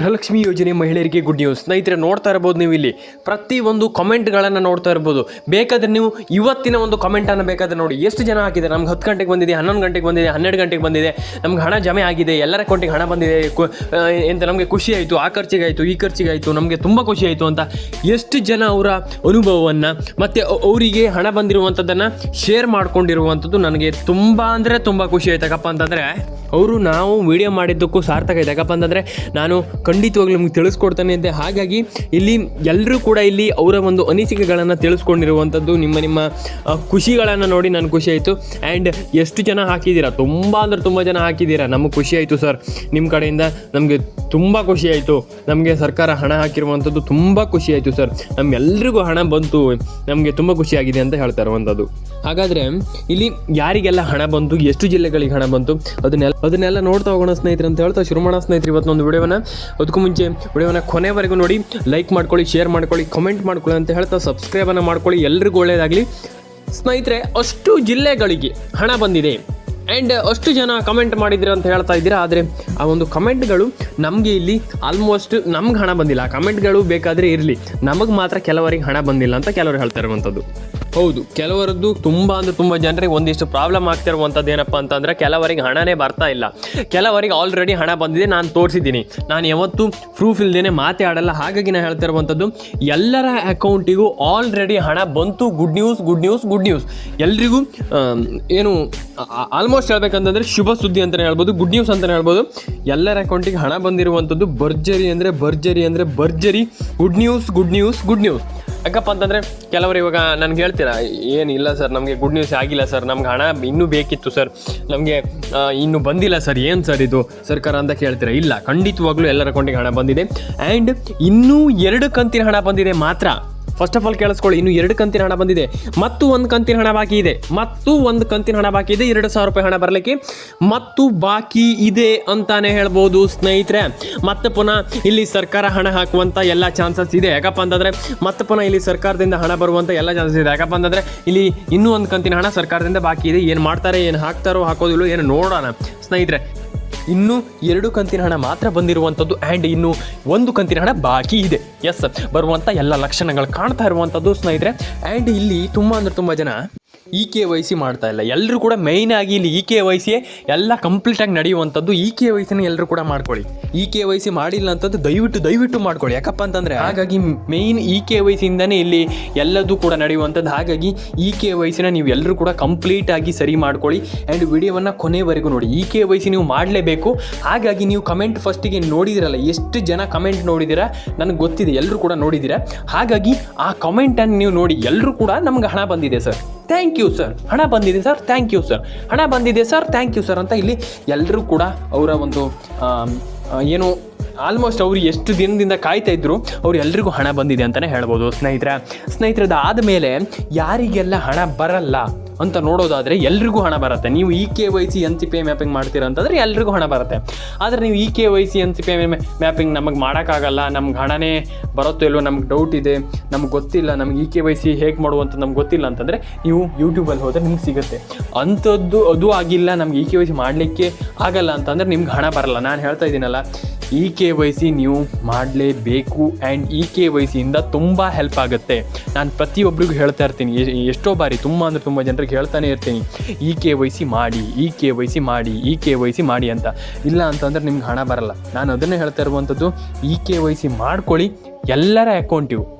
ಗೃಹಲಕ್ಷ್ಮಿ ಯೋಜನೆ ಮಹಿಳೆಯರಿಗೆ good news ಸ್ನೇಹಿತರೆ, ನೋಡ್ತಾ ಇರ್ಬೋದು ನೀವು ಇಲ್ಲಿ. ಪ್ರತಿ ಒಂದು ಕಮೆಂಟ್ಗಳನ್ನು ನೋಡ್ತಾ ಇರ್ಬೋದು. ಬೇಕಾದ್ರೆ ನೀವು ಇವತ್ತಿನ ಒಂದು ಕಮೆಂಟನ್ನು ಬೇಕಾದ್ರೆ ನೋಡಿ. ಎಷ್ಟು ಜನ ಹಾಕಿದ್ದಾರೆ? ನಮ್ಗೆ ಹತ್ತು ಗಂಟೆಗೆ ಬಂದಿದೆ, ಹನ್ನೊಂದು ಗಂಟೆಗೆ ಬಂದಿದೆ, ಹನ್ನೆರಡು ಗಂಟೆಗೆ ಬಂದಿದೆ. ನಮ್ಗೆ ಹಣ ಜಮೆ ಆಗಿದೆ, ಎಲ್ಲರ ಅಕೌಂಟಿಗೆ ಹಣ ಬಂದಿದೆ. ಎಂತ ನಮಗೆ ಖುಷಿ ಆಯಿತು, ಆ ಖರ್ಚಿಗಾಯಿತು ಈ ಖರ್ಚಿಗಾಯಿತು ನಮಗೆ ತುಂಬ ಖುಷಿ ಆಯಿತು ಅಂತ ಎಷ್ಟು ಜನ ಅವರ ಅನುಭವವನ್ನು ಮತ್ತು ಅವರಿಗೆ ಹಣ ಬಂದಿರುವಂಥದ್ದನ್ನು ಶೇರ್ ಮಾಡ್ಕೊಂಡಿರುವಂಥದ್ದು ನನಗೆ ತುಂಬ ಅಂದರೆ ತುಂಬ ಖುಷಿ ಆಯ್ತಕ್ಕಪ್ಪ ಅಂತಂದರೆ, ಅವರು ನಾವು ವಿಡಿಯೋ ಮಾಡಿದ್ದಕ್ಕೂ ಸಾರ್ಥಕ ಯಾಕಪ್ಪ ಅಂತಂದರೆ, ನಾನು ಖಂಡಿತವಾಗ್ಲೂ ನಿಮ್ಗೆ ತಿಳಿಸ್ಕೊಡ್ತಾನೆ ಇದ್ದೆ. ಹಾಗಾಗಿ ಇಲ್ಲಿ ಎಲ್ಲರೂ ಕೂಡ ಇಲ್ಲಿ ಅವರ ಒಂದು ಅನಿಸಿಕೆಗಳನ್ನು ತಿಳಿಸ್ಕೊಂಡಿರುವಂಥದ್ದು ನಿಮ್ಮ ನಿಮ್ಮ ಖುಷಿಗಳನ್ನು ನೋಡಿ ನನಗೆ ಖುಷಿ ಆಯಿತು. ಆ್ಯಂಡ್ ಎಷ್ಟು ಜನ ಹಾಕಿದ್ದೀರಾ ತುಂಬ ಅಂದರೆ ತುಂಬ ಜನ ಹಾಕಿದ್ದೀರಾ ನಮಗೆ ಖುಷಿ ಆಯಿತು ಸರ್. ನಿಮ್ಮ ಕಡೆಯಿಂದ ನಮಗೆ ತುಂಬ ಖುಷಿ ಆಯಿತು. ನಮಗೆ ಸರ್ಕಾರ ಹಣ ಹಾಕಿರುವಂಥದ್ದು ತುಂಬ ಖುಷಿ ಆಯಿತು ಸರ್. ನಮ್ಮೆಲ್ರಿಗೂ ಹಣ ಬಂತು. ನಮಗೆ ತುಂಬ ಖುಷಿಯಾಗಿದೆ ಅಂತ ಹೇಳ್ತಾ ಇರುವಂಥದ್ದು. ಹಾಗಾದರೆ ಇಲ್ಲಿ ಯಾರಿಗೆಲ್ಲ ಹಣ ಬಂತು? ಎಷ್ಟು ಜಿಲ್ಲೆಗಳಿಗೆ ಹಣ ಬಂತು? ಅದನ್ನೆಲ್ಲ ಅದನ್ನೆಲ್ಲ ನೋಡ್ತಾ ಹೋಗೋಣ ಸ್ನೇಹಿತರೆ ಅಂತ ಹೇಳ್ತಾ ಶುರು ಮಾಡೋಣ ಸ್ನೇಹಿತರೆ, ಇವತ್ತೊಂದು ವಿಡಿಯೋನ ಅದಕ್ಕೂ ಮುಂಚೆ ವಿಡಿಯೋನ ಕೊನೆವರೆಗೂ ನೋಡಿ ಲೈಕ್ ಮಾಡ್ಕೊಳ್ಳಿ ಶೇರ್ ಮಾಡ್ಕೊಳ್ಳಿ ಕಮೆಂಟ್ ಮಾಡ್ಕೊಳ್ಳಿ ಅಂತ ಹೇಳ್ತಾ ಸಬ್ಸ್ಕ್ರೈಬನ್ನು ಮಾಡ್ಕೊಳ್ಳಿ. ಎಲ್ರಿಗೂ ಒಳ್ಳೆಯದಾಗಲಿ ಸ್ನೇಹಿತರೆ, ಅಷ್ಟು ಜಿಲ್ಲೆಗಳಿಗೆ ಹಣ ಬಂದಿದೆ. ಆ್ಯಂಡ್ ಅಷ್ಟು ಜನ ಕಮೆಂಟ್ ಮಾಡಿದ್ರು ಅಂತ ಹೇಳ್ತಾ ಇದ್ದೀರಾ, ಆದರೆ ಆ ಒಂದು ಕಮೆಂಟ್ಗಳು ನಮಗೆ ಇಲ್ಲಿ ಆಲ್ಮೋಸ್ಟ್ ನಮ್ಗೆ ಹಣ ಬಂದಿಲ್ಲ. ಆ ಕಮೆಂಟ್ಗಳು ಬೇಕಾದರೆ ಇರಲಿ. ನಮಗೆ ಮಾತ್ರ ಕೆಲವರಿಗೆ ಹಣ ಬಂದಿಲ್ಲ ಅಂತ ಕೆಲವರು ಹೇಳ್ತಾ ಇರುವಂಥದ್ದು. ಹೌದು, ಕೆಲವರದ್ದು ತುಂಬ ಅಂದ್ರೆ ತುಂಬ ಜನರಿಗೆ ಒಂದಿಷ್ಟು ಪ್ರಾಬ್ಲಮ್ ಆಗ್ತಿರುವಂಥದ್ದು ಏನಪ್ಪ ಅಂತಂದ್ರೆ ಕೆಲವರಿಗೆ ಹಣನೇ ಬರ್ತಾ ಇಲ್ಲ. ಕೆಲವರಿಗೆ ಆಲ್ರೆಡಿ ಹಣ ಬಂದಿದೆ, ನಾನು ತೋರಿಸಿದ್ದೀನಿ. ನಾನು ಯಾವತ್ತೂ ಪ್ರೂಫ್ ಇಲ್ದೇನೆ ಮಾತಾಡಲ್ಲ, ಹಾಗಾಗಿ ನಾನು ಹೇಳ್ತಾ ಇರುವಂಥದ್ದು ಎಲ್ಲರ ಅಕೌಂಟಿಗೂ ಆಲ್ರೆಡಿ ಹಣ ಬಂತು good news good news good news ಎಲ್ರಿಗೂ ಏನು ಆಲ್ಮೋಸ್ಟ್ ಹೇಳ್ಬೇಕಂತಂದರೆ ಶುಭ ಸುದ್ದಿ ಅಂತಲೇ ಹೇಳ್ಬೋದು ಗುಡ್ ನ್ಯೂಸ್ ಅಂತಲೇ ಹೇಳ್ಬೋದು. ಎಲ್ಲರ ಅಕೌಂಟಿಗೆ ಹಣ ಬಂದಿರುವಂಥದ್ದು ಭರ್ಜರಿ ಅಂದರೆ ಭರ್ಜರಿ ಅಂದರೆ ಭರ್ಜರಿ. Good news good news good news ಯಾಕಪ್ಪ ಅಂತಂದರೆ ಕೆಲವರು ಇವಾಗ ನನಗೆ ಹೇಳ್ತೀರಾ, ಏನಿಲ್ಲ ಸರ್, ನಮಗೆ ಗುಡ್ ನ್ಯೂಸ್ ಆಗಿಲ್ಲ ಸರ್, ನಮ್ಗೆ ಹಣ ಇನ್ನೂ ಬೇಕಿತ್ತು ಸರ್, ನಮಗೆ ಇನ್ನೂ ಬಂದಿಲ್ಲ ಸರ್, ಏನು ಸರ್ ಇದು? ಸರ್ಕಾರ ಅಂತ ಕೇಳ್ತೀರಾ? ಇಲ್ಲ, ಖಂಡಿತವಾಗ್ಲೂ ಎಲ್ಲರ ಅಕೌಂಟಿಗೆ ಹಣ ಬಂದಿದೆ. ಆ್ಯಂಡ್ ಇನ್ನೂ ಎರಡು ಕಂತಿನ ಹಣ ಬಂದಿದೆ ಮಾತ್ರ. ಫಸ್ಟ್ ಆಫ್ ಆಲ್ ಕೇಳಿಸ್ಕೊಳ್ಳಿ, ಇನ್ನು ಎರಡು ಕಂತಿನ ಹಣ ಬಂದಿದೆ. ಮತ್ತು ಒಂದು ಕಂತಿನ ಹಣ ಬಾಕಿ ಇದೆ. ಮತ್ತು ಒಂದು ಕಂತಿನ ಹಣ ಬಾಕಿ ಇದೆ, ಎರಡು ಸಾವಿರ ರೂಪಾಯಿ ಹಣ ಬರಲಿಕ್ಕೆ. ಮತ್ತು ಬಾಕಿ ಇದೆ ಅಂತಾನೆ ಹೇಳ್ಬೋದು ಸ್ನೇಹಿತರೆ. ಮತ್ತೆ ಪುನಃ ಇಲ್ಲಿ ಸರ್ಕಾರ ಹಣ ಹಾಕುವಂಥ ಎಲ್ಲ ಚಾನ್ಸಸ್ ಇದೆ. ಯಾಕಪ್ಪ ಅಂತಂದರೆ, ಮತ್ತೆ ಪುನಃ ಇಲ್ಲಿ ಸರ್ಕಾರದಿಂದ ಹಣ ಬರುವಂಥ ಎಲ್ಲ ಚಾನ್ಸಸ್ ಇದೆ. ಯಾಕಪ್ಪ ಅಂತಂದರೆ, ಇಲ್ಲಿ ಇನ್ನೂ ಒಂದು ಕಂತಿನ ಹಣ ಸರ್ಕಾರದಿಂದ ಬಾಕಿ ಇದೆ. ಏನು ಮಾಡ್ತಾರೆ, ಏನು ಹಾಕ್ತಾರೋ ಹಾಕೋದಿಲ್ಲ ಏನು ನೋಡೋಣ. ಸ್ನೇಹಿತರೆ ಇನ್ನು ಎರಡು ಕಂತಿನ ಹಣ ಮಾತ್ರ ಬಂದಿರುವಂಥದ್ದು ಆ್ಯಂಡ್ ಇನ್ನು ಒಂದು ಕಂತಿನ ಹಣ ಬಾಕಿ ಇದೆ. ಎಸ್ ಬರುವಂಥ ಎಲ್ಲ ಲಕ್ಷಣಗಳು ಕಾಣ್ತಾ ಇರುವಂಥದ್ದು ಸ್ನೇಹಿತರೆ. ಆ್ಯಂಡ್ ಇಲ್ಲಿ ತುಂಬ ಅಂದರೆ ತುಂಬ ಜನ ಇ ಕೆ ವೈ ಸಿ ಮಾಡ್ತಾ ಇಲ್ಲ. ಎಲ್ಲರೂ ಕೂಡ ಮೈನ್ ಆಗಿ ಇಲ್ಲಿ ಇ ಕೆ ವೈ ಸಿ ಎಲ್ಲ ಕಂಪ್ಲೀಟಾಗಿ ನಡೆಯುವಂಥದ್ದು ಇ ಕೆ ವೈ ಸಿನ ಎಲ್ಲರೂ ಕೂಡ ಮಾಡ್ಕೊಳ್ಳಿ. ಇ ಕೆ ವೈ ಸಿ ಮಾಡಿಲ್ಲ ಅಂತದ್ದು ದಯವಿಟ್ಟು ದಯವಿಟ್ಟು ಮಾಡ್ಕೊಳ್ಳಿ. ಯಾಕಪ್ಪ ಅಂತಂದರೆ ಹಾಗಾಗಿ ಮೇಯ್ನ್ ಇ ಕೆ ವೈ ಸಿಯಿಂದನೇ ಇಲ್ಲಿ ಎಲ್ಲದೂ ಕೂಡ ನಡೆಯುವಂಥದ್ದು. ಹಾಗಾಗಿ ಇ ಕೆ ವೈ ಸಿನ ನೀವು ಎಲ್ಲರೂ ಕೂಡ ಕಂಪ್ಲೀಟ್ ಆಗಿ ಸರಿ ಮಾಡ್ಕೊಳ್ಳಿ. ಆ್ಯಂಡ್ ವಿಡಿಯೋವನ್ನು ಕೊನೆವರೆಗೂ ನೋಡಿ. ಇ ಕೆ ವೈ ಸಿ ನೀವು ಮಾಡಲೇಬೇಕು. ಹಾಗಾಗಿ ನೀವು ಕಮೆಂಟ್ ಫಸ್ಟಿಗೆ ನೋಡಿದಿರಲ್ಲ, ಎಷ್ಟು ಜನ ಕಮೆಂಟ್ ನೋಡಿದಿರ? ನನಗೆ ಗೊತ್ತಿದೆ. ಎಲ್ಲರೂ ಕೂಡ ನೋಡಿದ್ದೀರಾ ಹಾಗಾಗಿ ಆ ಕಮೆಂಟನ್ನು ನೀವು ನೋಡಿ. ಎಲ್ಲರೂ ಕೂಡ ನಮ್ಗೆ ಹಣ ಬಂದಿದೆ, ಸರ್. ಥ್ಯಾಂಕ್ ಯು ಸರ್ ಹಣ ಬಂದಿದೆ ಸರ್ ಥ್ಯಾಂಕ್ ಯು ಸರ್ ಹಣ ಬಂದಿದೆ ಸರ್ ಥ್ಯಾಂಕ್ ಯು ಸರ್ ಅಂತ ಇಲ್ಲಿ ಎಲ್ಲರೂ ಕೂಡ ಅವರ ಒಂದು ಏನು ಆಲ್ಮೋಸ್ಟ್ ಅವರು ಎಷ್ಟು ದಿನದಿಂದ ಕಾಯ್ತಾ ಇದ್ರು, ಅವ್ರು ಎಲ್ರಿಗೂ ಹಣ ಬಂದಿದೆ ಅಂತಲೇ ಹೇಳ್ಬೋದು. ಸ್ನೇಹಿತರ ಸ್ನೇಹಿತರದ ಆದಮೇಲೆ ಯಾರಿಗೆಲ್ಲ ಹಣ ಬರಲ್ಲ ಅಂತ ನೋಡೋದಾದರೆ ಎಲ್ರಿಗೂ ಹಣ ಬರುತ್ತೆ. ನೀವು E K Y C N C P mapping ಮಾಡ್ತೀರಾ ಅಂತಂದರೆ ಎಲ್ರಿಗೂ ಹಣ ಬರುತ್ತೆ. ಆದರೆ ನೀವು E K Y C N C P mapping ನಮಗೆ ಮಾಡೋಕ್ಕಾಗಲ್ಲ, ನಮ್ಗೆ ಹಣನೇ ಬರುತ್ತೋ ಇಲ್ವೋ ನಮ್ಗೆ ಡೌಟ್ ಇದೆ, ನಮ್ಗೆ ಗೊತ್ತಿಲ್ಲ, ನಮ್ಗೆ ಇ ಕೆ ವೈ ಸಿ ಹೇಗೆ ಮಾಡುವಂಥ ನಮ್ಗೆ ಗೊತ್ತಿಲ್ಲ ಅಂತಂದರೆ ನೀವು ಯೂಟ್ಯೂಬಲ್ಲಿ ಹೋದರೆ ನಿಮ್ಗೆ ಸಿಗುತ್ತೆ. ಅಂಥದ್ದು ಅದು ಆಗಿಲ್ಲ, ನಮ್ಗೆ ಇ ಕೆ ವೈ ಸಿ ಮಾಡಲಿಕ್ಕೆ ಆಗಲ್ಲ ಅಂತಂದರೆ ನಿಮ್ಗೆ ಹಣ ಬರಲ್ಲ. ನಾನು ಹೇಳ್ತಾ ಇದ್ದೀನಲ್ಲ ಇ ಕೆ ವೈ ಸಿ ನೀವು ಮಾಡಲೇಬೇಕು ಆ್ಯಂಡ್ ಇ ಕೆ ವೈ ಸಿಯಿಂದ ತುಂಬ ಹೆಲ್ಪ್ ಆಗುತ್ತೆ. ನಾನು ಪ್ರತಿಯೊಬ್ಬರಿಗೂ ಹೇಳ್ತಾ ಇರ್ತೀನಿ, ಎಷ್ಟೋ ಬಾರಿ, ತುಂಬ ಅಂದರೆ ತುಂಬ ಜನರಿಗೆ ಹೇಳ್ತಾನೆ ಇರ್ತೀನಿ. ಈ ಕೆ ವೈ ಸಿ ಮಾಡಿ, ಈ ಕೆ ವೈ ಸಿ ಮಾಡಿ, ಈ ಕೆ ವೈ ಸಿ ಮಾಡಿ ಅಂತ. ಇಲ್ಲ ಅಂತಂದರೆ ನಿಮ್ಗೆ ಹಣ ಬರಲ್ಲ. ನಾನು ಅದನ್ನೇ ಹೇಳ್ತಾ ಇರುವಂಥದ್ದು, ಈ ಕೆ ವೈ ಸಿ ಮಾಡ್ಕೊಳ್ಳಿ. ಎಲ್ಲರ ಅಕೌಂಟಿವು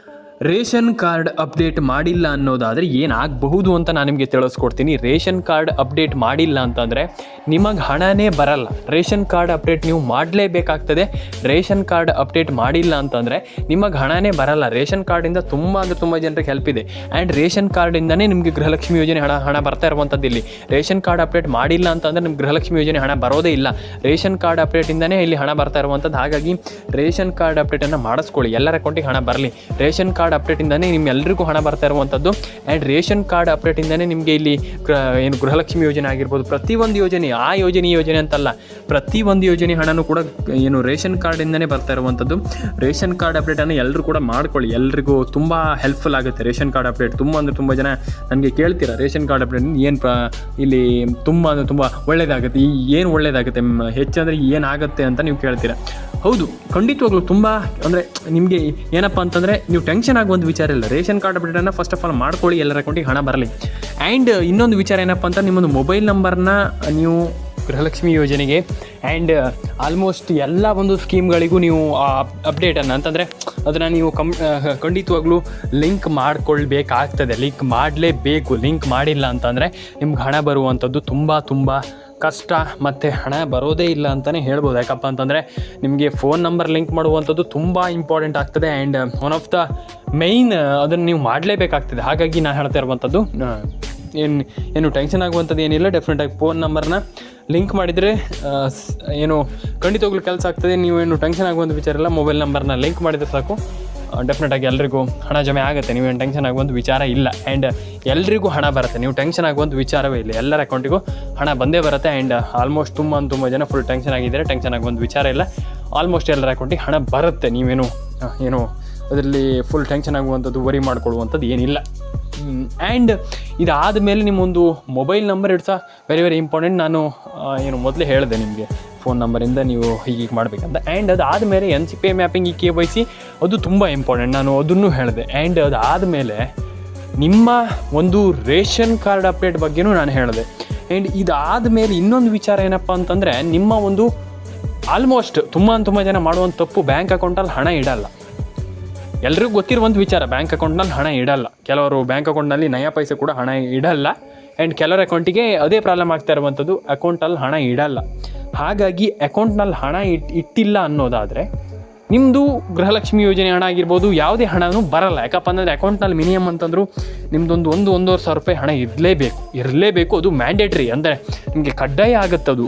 ರೇಷನ್ ಕಾರ್ಡ್ ಅಪ್ಡೇಟ್ ಮಾಡಿಲ್ಲ ಅನ್ನೋದಾದರೆ ಏನಾಗಬಹುದು ಅಂತ ನಾನು ನಿಮಗೆ ತಿಳಿಸ್ಕೊಡ್ತೀನಿ. ರೇಷನ್ ಕಾರ್ಡ್ ಅಪ್ಡೇಟ್ ಮಾಡಿಲ್ಲ ಅಂತಂದರೆ ನಿಮಗೆ ಹಣನೇ ಬರಲ್ಲ. ರೇಷನ್ ಕಾರ್ಡ್ ಅಪ್ಡೇಟ್ ನೀವು ಮಾಡಲೇಬೇಕಾಗ್ತದೆ. ರೇಷನ್ ಕಾರ್ಡ್ ಅಪ್ಡೇಟ್ ಮಾಡಿಲ್ಲ ಅಂತಂದರೆ ನಿಮಗೆ ಹಣನೇ ಬರಲ್ಲ. ರೇಷನ್ ಕಾರ್ಡಿಂದ ತುಂಬ ಅಂದರೆ ತುಂಬ ಜನರಿಗೆ ಹೆಲ್ಪ್ ಇದೆ. ಆ್ಯಂಡ್ ರೇಷನ್ ಕಾರ್ಡಿಂದನೇ ನಿಮಗೆ ಗೃಹಲಕ್ಷ್ಮಿ ಯೋಜನೆ ಹಣ ಹಣ ಬರ್ತಾ ಇರುವಂಥದ್ದು ಇಲ್ಲಿ. ರೇಷನ್ ಕಾರ್ಡ್ ಅಪ್ಡೇಟ್ ಮಾಡಿಲ್ಲ ಅಂತಂದರೆ ನಿಮ್ಗೆ ಗೃಹಲಕ್ಷ್ಮಿ ಯೋಜನೆ ಹಣ ಬರೋದೇ ಇಲ್ಲ. ರೇಷನ್ ಕಾರ್ಡ್ ಅಪ್ಡೇಟಿಂದನೇ ಇಲ್ಲಿ ಹಣ ಬರ್ತಾ ಇರುವಂಥದ್ದು ಹಾಗಾಗಿ ರೇಷನ್ ಕಾರ್ಡ್ ಅಪ್ಡೇಟನ್ನು ಮಾಡಿಸ್ಕೊಳ್ಳಿ. ಎಲ್ಲರ ಅಕೌಂಟಿಗೆ ಹಣ ಬರಲಿ. ರೇಷನ್ ಕಾರ್ಡ್ ಅಪ್ಡೇಟಿಂದನೇ ನಿಮ್ಮೆಲ್ಲರಿಗೂ ಹಣ ಬರ್ತಾ ಇರುವಂಥದ್ದು. ಆ್ಯಂಡ್ ರೇಷನ್ ಕಾರ್ಡ್ ಅಪ್ಡೇಟಿಂದನೇ ನಿಮಗೆ ಇಲ್ಲಿ ಏನು ಗೃಹಲಕ್ಷ್ಮಿ ಯೋಜನೆ ಆಗಿರ್ಬೋದು, ಪ್ರತಿಯೊಂದು ಯೋಜನೆ, ಆ ಯೋಜನೆ ಯೋಜನೆ ಅಂತಲ್ಲ, ಪ್ರತಿಯೊಂದು ಯೋಜನೆ ಹಣನೂ ಕೂಡ ಏನು ರೇಷನ್ ಕಾರ್ಡಿಂದನೇ ಬರ್ತಾ ಇರುವಂಥದ್ದು. ರೇಷನ್ ಕಾರ್ಡ್ ಅಪ್ಡೇಟನ್ನು ಎಲ್ಲರೂ ಕೂಡ ಮಾಡ್ಕೊಳ್ಳಿ. ಎಲ್ರಿಗೂ ತುಂಬ ಹೆಲ್ಪ್ಫುಲ್ ಆಗುತ್ತೆ ರೇಷನ್ ಕಾರ್ಡ್ ಅಪ್ಡೇಟ್ ತುಂಬ ಅಂದರೆ ತುಂಬ ಜನ ನನಗೆ ಕೇಳ್ತೀರಾ, ರೇಷನ್ ಕಾರ್ಡ್ ಅಪ್ಡೇಟ್ ಏನು ಪ್ರ, ಇಲ್ಲಿ ತುಂಬ ಅಂದರೆ ತುಂಬ ಒಳ್ಳೆಯದಾಗುತ್ತೆ ಈ ಏನು ಒಳ್ಳೆಯದಾಗುತ್ತೆ ಹೆಚ್ಚಂದರೆ ಏನಾಗುತ್ತೆ ಅಂತ ನೀವು ಕೇಳ್ತೀರಾ. ಹೌದು, ಖಂಡಿತವಾಗ್ಲೂ ತುಂಬ ಅಂದರೆ ನಿಮಗೆ ಏನಪ್ಪ ಅಂತಂದರೆ ನೀವು ಟೆನ್ಷನ್ ಆಗುವಂಥ ವಿಚಾರ ಇಲ್ಲ. ರೇಷನ್ ಕಾರ್ಡ್ ಅಪ್ಡೇಟನ್ನು ಫಸ್ಟ್ ಆಫ್ ಆಲ್ ಮಾಡ್ಕೊಳ್ಳಿ, ಎಲ್ಲರ ಅಕೌಂಟಿಗೆ ಹಣ ಬರಲಿ. ಆ್ಯಂಡ್ ಇನ್ನೊಂದು ವಿಚಾರ ಏನಪ್ಪ ಅಂತ ನಿಮ್ಮೊಂದು ಮೊಬೈಲ್ ನಂಬರ್ನ ನೀವು ಗೃಹಲಕ್ಷ್ಮಿ ಯೋಜನೆಗೆ ಆ್ಯಂಡ್ ಆಲ್ಮೋಸ್ಟ್ ಎಲ್ಲ ಒಂದು ಸ್ಕೀಮ್ಗಳಿಗೂ ನೀವು ಅಪ್ಡೇಟನ್ನು ಅಂತಂದರೆ ಅದನ್ನು ನೀವು ಕಮ್ ಖಂಡಿತವಾಗ್ಲೂ ಲಿಂಕ್ ಮಾಡ್ಕೊಳ್ಬೇಕಾಗ್ತದೆ. ಲಿಂಕ್ ಮಾಡಲೇಬೇಕು. ಲಿಂಕ್ ಮಾಡಿಲ್ಲ ಅಂತಂದರೆ ನಿಮ್ಗೆ ಹಣ ಬರುವಂಥದ್ದು ತುಂಬ ತುಂಬ ಕಷ್ಟ ಮತ್ತು ಹಣ ಬರೋದೇ ಇಲ್ಲ ಅಂತಲೇ ಹೇಳ್ಬೋದು. ಯಾಕಪ್ಪ ಅಂತಂದರೆ ನಿಮಗೆ ಫೋನ್ ನಂಬರ್ ಲಿಂಕ್ ಮಾಡುವಂಥದ್ದು ತುಂಬ ಇಂಪಾರ್ಟೆಂಟ್ ಆಗ್ತದೆ and one of the main ಅದನ್ನು ನೀವು ಮಾಡಲೇಬೇಕಾಗ್ತದೆ. ಹಾಗಾಗಿ ನಾನು ಹೇಳ್ತಾ ಇರುವಂಥದ್ದು ಏನು ಏನು ಟೆನ್ಷನ್ ಆಗುವಂಥದ್ದು ಏನಿಲ್ಲ. ಡೆಫಿನೆಟಾಗಿ ಫೋನ್ ನಂಬರ್ನ ಲಿಂಕ್ ಮಾಡಿದರೆ ಏನು, ಖಂಡಿತವಾಗ್ಲೂ ಕೆಲಸ ಆಗ್ತದೆ. ನೀವು ಏನು ಟೆನ್ಷನ್ ಆಗುವಂಥ ವಿಚಾರ ಇಲ್ಲ. ಮೊಬೈಲ್ ನಂಬರ್ನ ಲಿಂಕ್ ಮಾಡಿದರೆ ಸಾಕು. ಡೆಫಿನೆಟಾಗಿ ಎಲ್ರಿಗೂ ಹಣ ಜಮೆ ಆಗುತ್ತೆ. ನೀವೇನು ಟೆನ್ಷನ್ ಆಗುವಂಥ ವಿಚಾರ ಇಲ್ಲ. ಆ್ಯಂಡ್ ಎಲ್ರಿಗೂ ಹಣ ಬರುತ್ತೆ. ನೀವು ಟೆನ್ಷನ್ ಆಗುವಂಥ ವಿಚಾರವೇ ಇಲ್ಲ. ಎಲ್ಲರ ಅಕೌಂಟಿಗೂ ಹಣ ಬಂದೇ ಬರುತ್ತೆ. ಆ್ಯಂಡ್ ಆಲ್ಮೋಸ್ಟ್ ತುಂಬ ತುಂಬ ಜನ ಫುಲ್ ಟೆನ್ಷನ್ ಆಗಿದ್ದಾರೆ. ಟೆನ್ಷನ್ ಆಗುವಂಥ ವಿಚಾರ ಇಲ್ಲ. ಆಲ್ಮೋಸ್ಟ್ ಎಲ್ಲರ ಅಕೌಂಟಿಗೆ ಹಣ ಬರುತ್ತೆ. ನೀವೇನು ಏನು ಅದರಲ್ಲಿ ಫುಲ್ ಟೆನ್ಷನ್ ಆಗುವಂಥದ್ದು ವರಿ ಮಾಡ್ಕೊಳ್ಳುವಂಥದ್ದು ಏನಿಲ್ಲ. ಆ್ಯಂಡ್ ಇದಾದ ಮೇಲೆ ನಿಮ್ಮೊಂದು mobile number it's very very important ನಾನು ಏನು ಮೊದಲೇ ಹೇಳಿದೆ ನಿಮಗೆ. ಫೋನ್ ನಂಬರಿಂದ ನೀವು ಹೀಗೆ ಮಾಡಬೇಕಂತ. ಆ್ಯಂಡ್ ಅದಾದಮೇಲೆ N C P mapping E K Y C ಅದು ತುಂಬ ಇಂಪಾರ್ಟೆಂಟ್ ನಾನು ಅದನ್ನು ಹೇಳಿದೆ. ಆ್ಯಂಡ್ ಅದಾದಮೇಲೆ ನಿಮ್ಮ ಒಂದು ರೇಷನ್ ಕಾರ್ಡ್ ಅಪ್ಡೇಟ್ ಬಗ್ಗೆನೂ ನಾನು ಹೇಳಿದೆ. ಆ್ಯಂಡ್ ಇದಾದ ಮೇಲೆ ಇನ್ನೊಂದು ವಿಚಾರ ಏನಪ್ಪ ಅಂತಂದರೆ, ನಿಮ್ಮ ಒಂದು ಆಲ್ಮೋಸ್ಟ್ ತುಂಬ ತುಂಬ ಜನ ಮಾಡುವಂಥ ತಪ್ಪು ಬ್ಯಾಂಕ್ ಅಕೌಂಟಲ್ಲಿ ಹಣ ಇಡಲ್ಲ. ಎಲ್ರಿಗೂ ಗೊತ್ತಿರುವಂಥ ವಿಚಾರ ಬ್ಯಾಂಕ್ ಅಕೌಂಟ್ನಲ್ಲಿ ಹಣ ಇಡಲ್ಲ. ಕೆಲವರು ಬ್ಯಾಂಕ್ ಅಕೌಂಟ್ನಲ್ಲಿ ನಯ ಪೈಸೆ ಕೂಡ ಹಣ ಇಡಲ್ಲ. ಆ್ಯಂಡ್ ಕೆಲವರ ಅಕೌಂಟಿಗೆ ಅದೇ ಪ್ರಾಬ್ಲಮ್ ಆಗ್ತಾ ಇರುವಂಥದ್ದು ಅಕೌಂಟಲ್ಲಿ ಹಣ ಇಡಲ್ಲ. ಹಾಗಾಗಿ ಅಕೌಂಟ್ನಲ್ಲಿ ಹಣ ಇಟ್, ಇಟ್ಟಿಲ್ಲ ಅನ್ನೋದಾದರೆ ನಿಮ್ಮದು ಗೃಹಲಕ್ಷ್ಮಿ ಯೋಜನೆ ಹಣ ಆಗಿರ್ಬೋದು, ಯಾವುದೇ ಹಣನೂ ಬರಲ್ಲ. ಯಾಕಪ್ಪ ಅಂದರೆ ಅಕೌಂಟ್ನಲ್ಲಿ ಮಿನಿಮಮ್ ಅಂತಂದರೂ ನಿಮ್ಮದೊಂದು ಒಂದು, ಒಂದೂವರೆ ಸಾವಿರ ರೂಪಾಯಿ ಹಣ ಇರಲೇಬೇಕು. ಇರಲೇಬೇಕು, ಅದು ಮ್ಯಾಂಡೇಟ್ರಿ ಅಂದರೆ ನಿಮಗೆ ಕಡ್ಡಾಯ ಆಗುತ್ತೆ ಅದು.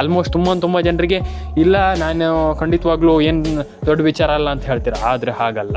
ಆಲ್ಮೋಸ್ಟ್ ತುಂಬ ತುಂಬ ಜನರಿಗೆ, ಇಲ್ಲ, ನಾನು ಖಂಡಿತವಾಗ್ಲೂ ಏನು ದೊಡ್ಡ ವಿಚಾರ ಅಲ್ಲ ಅಂತ ಹೇಳ್ತೀರ? ಆದರೆ ಹಾಗಲ್ಲ.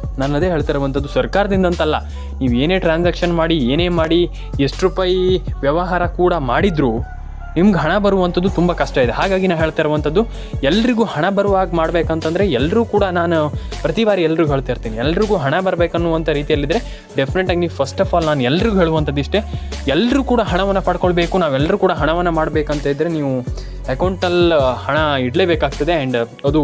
ನಾನು ಅದೇ ಹೇಳ್ತಾ ಇರುವಂಥದ್ದು ಸರ್ಕಾರದಿಂದ ಅಂತಲ್ಲ ನೀವು ಏನೇ ಟ್ರಾನ್ಸಾಕ್ಷನ್ ಮಾಡಿ, ಏನೇ ಮಾಡಿ, ಎಷ್ಟು ರೂಪಾಯಿ ವ್ಯವಹಾರ ಕೂಡ ಮಾಡಿದರೂ ನಿಮ್ಗೆ ಹಣ ಬರುವಂಥದ್ದು ತುಂಬ ಕಷ್ಟ ಇದೆ. ಹಾಗಾಗಿ ನಾನು ಹೇಳ್ತಾ ಇರುವಂಥದ್ದು, ಎಲ್ರಿಗೂ ಹಣ ಬರುವಾಗ ಮಾಡಬೇಕಂತಂದರೆ ಎಲ್ಲರೂ ಕೂಡ ನಾನು ಪ್ರತಿ ಬಾರಿ ಎಲ್ರಿಗೂ ಹೇಳ್ತಾ ಇರ್ತೀನಿ. ಎಲ್ರಿಗೂ ಹಣ ಬರಬೇಕನ್ನುವಂಥ ರೀತಿಯಲ್ಲಿದ್ದರೆ ಡೆಫಿನೆಟಾಗಿ ನೀವು ಫಸ್ಟ್ ಆಫ್ ಆಲ್ ನಾನು ಎಲ್ರಿಗೂ ಹೇಳುವಂಥದ್ದು ಇಷ್ಟೇ. ಎಲ್ಲರೂ ಕೂಡ ಹಣವನ್ನು ಪಡ್ಕೊಳ್ಬೇಕು ನಾವೆಲ್ಲರೂ ಕೂಡ ಹಣವನ್ನು ಮಾಡಬೇಕಂತ ಇದ್ದರೆ ನೀವು ಅಕೌಂಟಲ್ಲಿ ಹಣ ಇಡಲೇಬೇಕಾಗ್ತದೆ. ಆ್ಯಂಡ್ ಅದು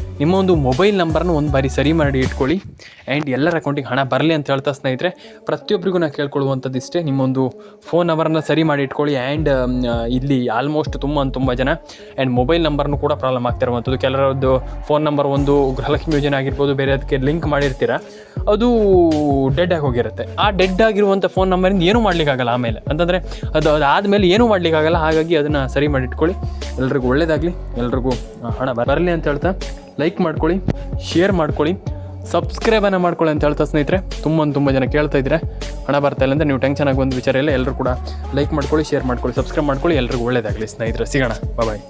ನಿಮ್ಮ ಒಂದು ಮೊಬೈಲ್ ನಂಬರ್ನ ಒಂದು ಬಾರಿ ಸರಿ ಮಾಡಿ ಇಟ್ಕೊಳ್ಳಿ. ಆ್ಯಂಡ್ ಎಲ್ಲರ ಅಕೌಂಟಿಗೆ ಹಣ ಬರಲಿ ಅಂತ ಹೇಳ್ತಾ ಸ್ನೇಹಿತರೆ ಪ್ರತಿಯೊಬ್ಬರಿಗೂ ನಾನು ಕೇಳ್ಕೊಳ್ಳುವಂಥದ್ದು ಇಷ್ಟೇ, ನಿಮ್ಮೊಂದು ಫೋನ್ ನಂಬರನ್ನು ಸರಿ ಮಾಡಿ ಇಟ್ಕೊಳ್ಳಿ. ಆ್ಯಂಡ್ ಇಲ್ಲಿ ಆಲ್ಮೋಸ್ಟ್ ತುಂಬ ತುಂಬ ಜನ. ಆ್ಯಂಡ್ ಮೊಬೈಲ್ ನಂಬರ್ನು ಕೂಡ ಪ್ರಾಬ್ಲಮ್ ಆಗ್ತಾ ಇರುವಂಥದ್ದು. ಕೆಲವರದ್ದು ಫೋನ್ ನಂಬರ್ ಒಂದು ಗೃಹಲಕ್ಷ್ಮಿ ಯೋಜನೆ ಆಗಿರ್ಬೋದು, ಬೇರೆ ಅದಕ್ಕೆ ಲಿಂಕ್ ಮಾಡಿರ್ತೀರ, ಅದು ಡೆಡ್ ಆಗಿ ಹೋಗಿರುತ್ತೆ. ಆ ಡೆಡ್ ಆಗಿರುವಂಥ ಫೋನ್ ನಂಬರಿಂದ ಏನೂ ಮಾಡಲಿಕ್ಕಾಗಲ್ಲ ಆಮೇಲೆ. ಅಂತಂದರೆ ಅದು ಅದಾದಮೇಲೆ ಏನೂ ಮಾಡಲಿಕ್ಕಾಗಲ್ಲ ಹಾಗಾಗಿ ಅದನ್ನು ಸರಿ ಮಾಡಿ ಇಟ್ಕೊಳ್ಳಿ. ಎಲ್ರಿಗೂ ಒಳ್ಳೇದಾಗಲಿ, ಎಲ್ರಿಗೂ ಹಣ ಬರಲಿ ಅಂತ ಹೇಳ್ತಾ ಲೈಕ್ ಮಾಡ್ಕೊಳ್ಳಿ ಶೇರ್ ಮಾಡ್ಕೊಳ್ಳಿ ಸಬ್ಸ್ಕ್ರೈಬನ್ನು ಮಾಡ್ಕೊಳ್ಳಿ ಅಂತ ಹೇಳ್ತಾ ಸ್ನೇಹಿತರೆ, ತುಂಬ ತುಂಬ ಜನ ಕೇಳ್ತಾ ಇದ್ರೆ ಹಣ ಬರ್ತಾ ಇಲ್ಲ ಅಂತ ನೀವು ಟೆನ್ಷನ್ ಒಂದು ವಿಚಾರ ಇಲ್ಲ ಎಲ್ಲರೂ ಕೂಡ ಲೈಕ್ ಮಾಡ್ಕೊಳ್ಳಿ ಶೇರ್ ಮಾಡ್ಕೊಳ್ಳಿ ಸಬ್ಸ್ಕ್ರೈಬ್ ಮಾಡ್ಕೊಳ್ಳಿ, ಎಲ್ರಿಗೂ ಒಳ್ಳೇದಾಗಲಿ ಸ್ನೇಹಿತರೆ. ಸಿಗೋಣ ಬಾಯ್